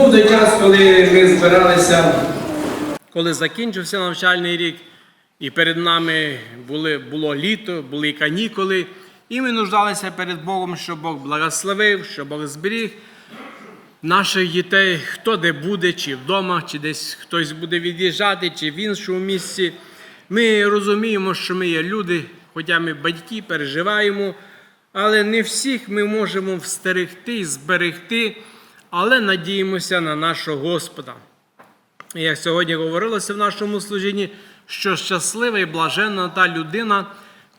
Той час, коли ми збиралися, коли закінчився навчальний рік, і перед нами були, було літо, були канікули, і ми нуждалися перед Богом, щоб Бог благословив, щоб Бог зберіг наших дітей, хто де буде, чи вдома, чи десь хтось буде від'їжджати, чи в іншому місці. Ми розуміємо, що ми є люди, хоча ми батьки, переживаємо, але не всіх ми можемо встерегти і зберегти, але надіємося на нашого Господа. І Як сьогодні говорилося в нашому служінні, що щаслива і блаженна та людина,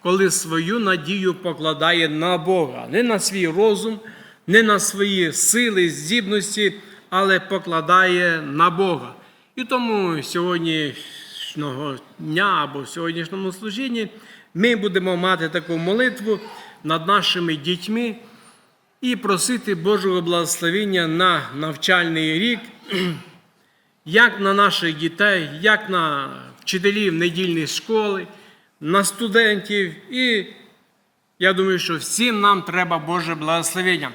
коли свою надію покладає на Бога, не на свій розум, не на свої сили, здібності, але покладає на Бога. І тому сьогоднішнього дня або в сьогоднішньому служінні ми будемо мати таку молитву над нашими дітьми і просити Божого благословення на навчальний рік як на наших дітей, як на вчителів недільної школи, на студентів. І я думаю, що всім нам треба Боже благословення.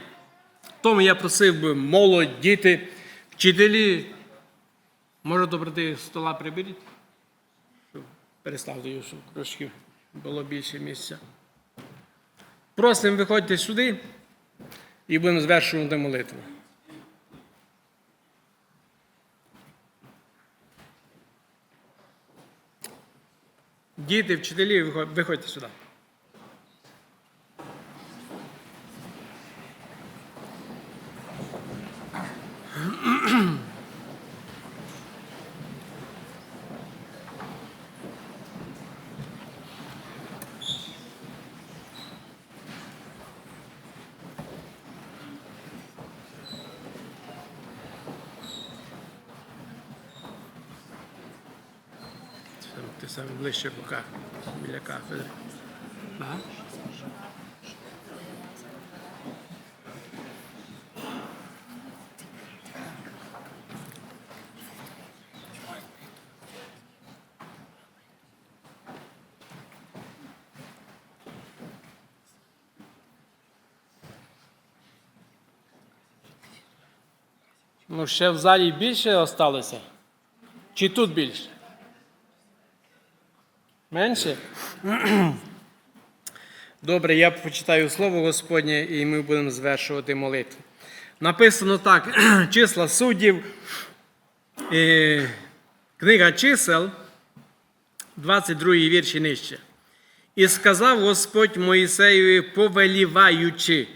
Тому я просив би молодь, діти, вчителі. Може добрати стола приберіть? Переставте його, щоб трошки було більше місця. Просимо, виходьте сюди і будемо звершувати молитву. Діти, вчителі, виходьте сюди. Сам- Ти саме ближче до ка- біля кафедри. Ага. Ну, ще в залі більше осталося? Чи тут більше? Менше? Добре, я почитаю слово Господнє і ми будемо звершувати молитву. Написано так: числа суддів, книга чисел, 22 вірш і нижче. І сказав Господь Моїсеєві, повеліваючи,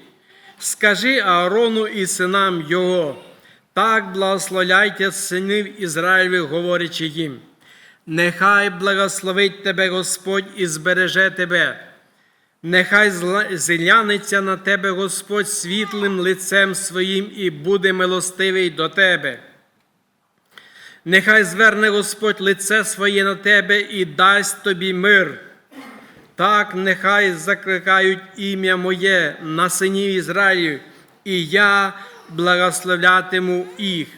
скажи Аарону і синам його, так благословляйте синів Ізраїлевих, говорячи їм. Нехай благословить тебе Господь і збереже тебе. Нехай зла- на тебе Господь світлим лицем своїм і буде милостивий до тебе. Нехай зверне Господь лице своє на тебе і дасть тобі мир. Так нехай закликають ім'я моє на синів Ізраїлів, і я благословлятиму їх.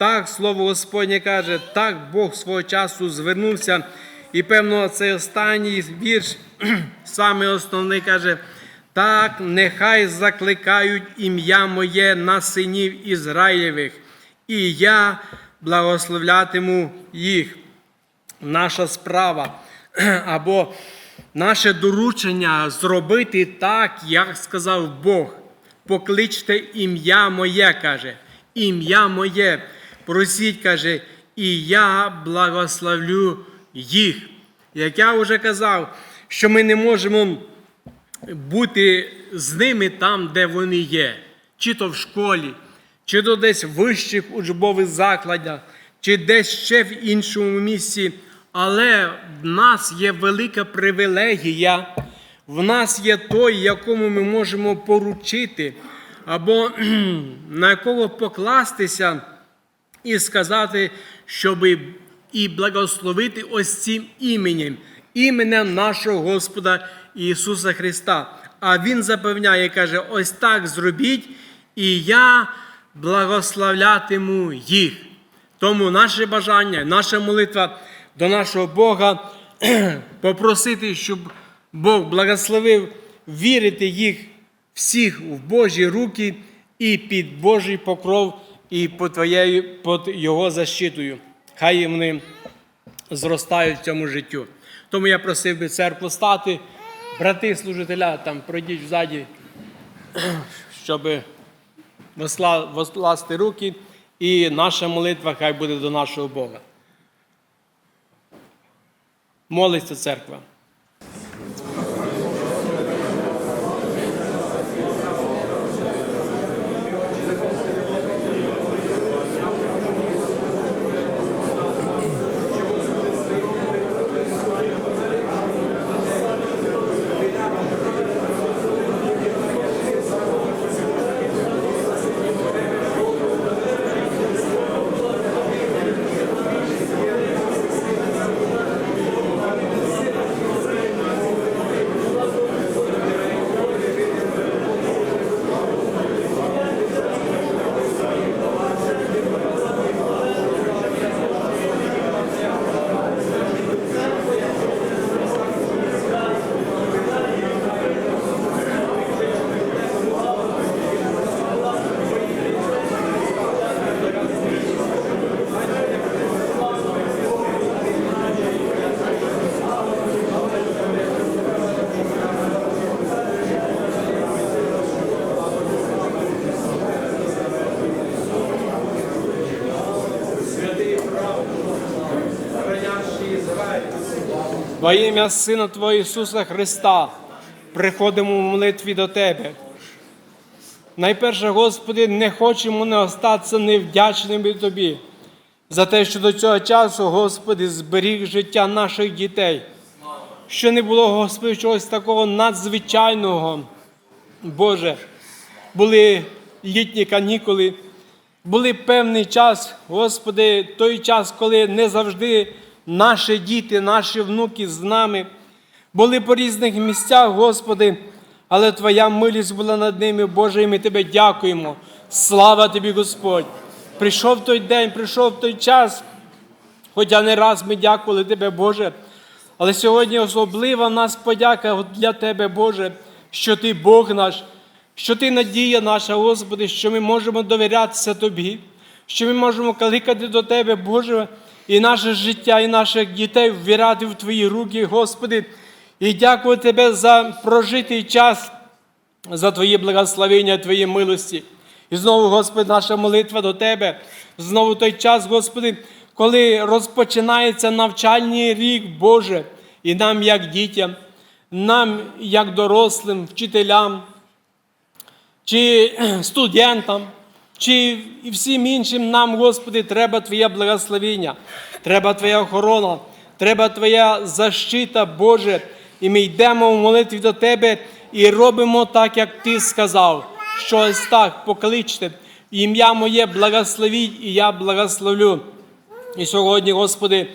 Так слово Господнє каже, так Бог свого часу звернувся. І певно, цей останній вірш, саме основний, каже: так, нехай закликають ім'я моє на синів Ізраїлевих, і я благословлятиму їх наша справа або наше доручення зробити так, як сказав Бог. Покличте ім'я моє, каже, ім'я моє. Просіть, каже, і я благословлю їх. Як я вже казав, що ми не можемо бути з ними там, де вони є, чи то в школі, чи то десь в вищих учбових закладах, чи десь ще в іншому місці. Але в нас є велика привілегія, в нас є той, якому ми можемо поручити, або на якого покластися і сказати, щоб і благословити ось цим іменем, іменем нашого Господа Ісуса Христа. А Він запевняє, каже: ось так зробіть, і я благословлятиму їх. Тому наше бажання, наша молитва до нашого Бога попросити, щоб Бог благословив вірити їх всіх в Божі руки і під Божий покров і під, твоєю, під Його защитою. Хай вони зростають в цьому життю. Тому я просив би церкву стати, брати служителя, там пройдіть взаді, щоб восла- руки, і наша молитва хай буде до нашого Бога. Молиться церква. Во ім'я Сина Твого Ісуса Христа приходимо в молитві до Тебе. Найперше, Господи, не хочемо не остатися невдячними Тобі за те, що до цього часу, Господи, зберіг життя наших дітей, що не було, Господи, чогось такого надзвичайного. Боже, були літні канікули, були певний час, Господи, той час, коли не завжди наші діти, наші внуки з нами були по різних місцях, Господи, але Твоя милість була над ними, Боже, і ми Тебе дякуємо. Слава Тобі, Господь! Прийшов той день, прийшов той час, хоча не раз ми дякували Тебе, Боже. Але сьогодні особлива в нас подяка для Тебе, Боже, що Ти Бог наш, що Ти надія наша, Господи, що ми можемо довірятися Тобі, що ми можемо кликати до Тебе, Боже, і наше життя, і наших дітей ввірати в Твої руки, Господи, і дякую Тебе за прожитий час, за Твої благословення, Твої милості. І знову, Господи, наша молитва до Тебе. Знову той час, Господи, коли розпочинається навчальний рік, Боже, і нам, як дітям, нам, як дорослим, вчителям, чи студентам, чи і всім іншим нам, Господи, треба Твоє благословення, треба Твоя охорона, треба Твоя защита, Боже. І ми йдемо в молитві до Тебе і робимо так, як Ти сказав. Що ось так покличте. Ім'я моє благословіть, і я благословлю. І сьогодні, Господи,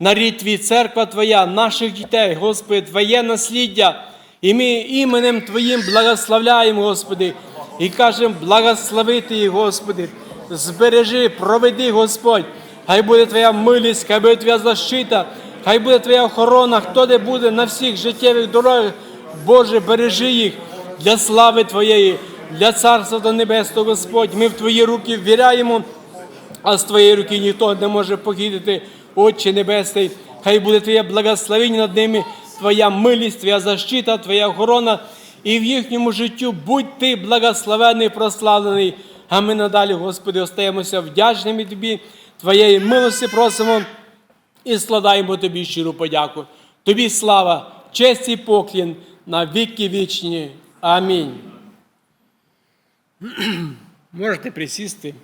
нарід Твій, церква Твоя, наших дітей, Господи, Твоє насліддя. І ми іменем Твоїм благословляємо, Господи, і кажемо, благословити їх, Господи, збережи, проведи, Господь. Хай буде Твоя милість, хай буде Твоя защита, хай буде Твоя охорона, хто де буде на всіх життєвих дорогах. Боже, бережи їх для слави Твоєї, для Царства до Небесного, Господь. Ми в Твої руки ввіряємо, а з Твоєї руки ніхто не може похитити, Отче Небесний. Хай буде Твоє благословення над ними, Твоя милість, Твоя защита, Твоя охорона. І в їхньому життю будь Ти благословений, прославлений. А ми надалі, Господи, остаємося вдячними Тобі, Твоєї милості просимо і складаємо Тобі щиру подяку. Тобі слава, честь і поклін на віки вічні. Амінь. Можете присісти.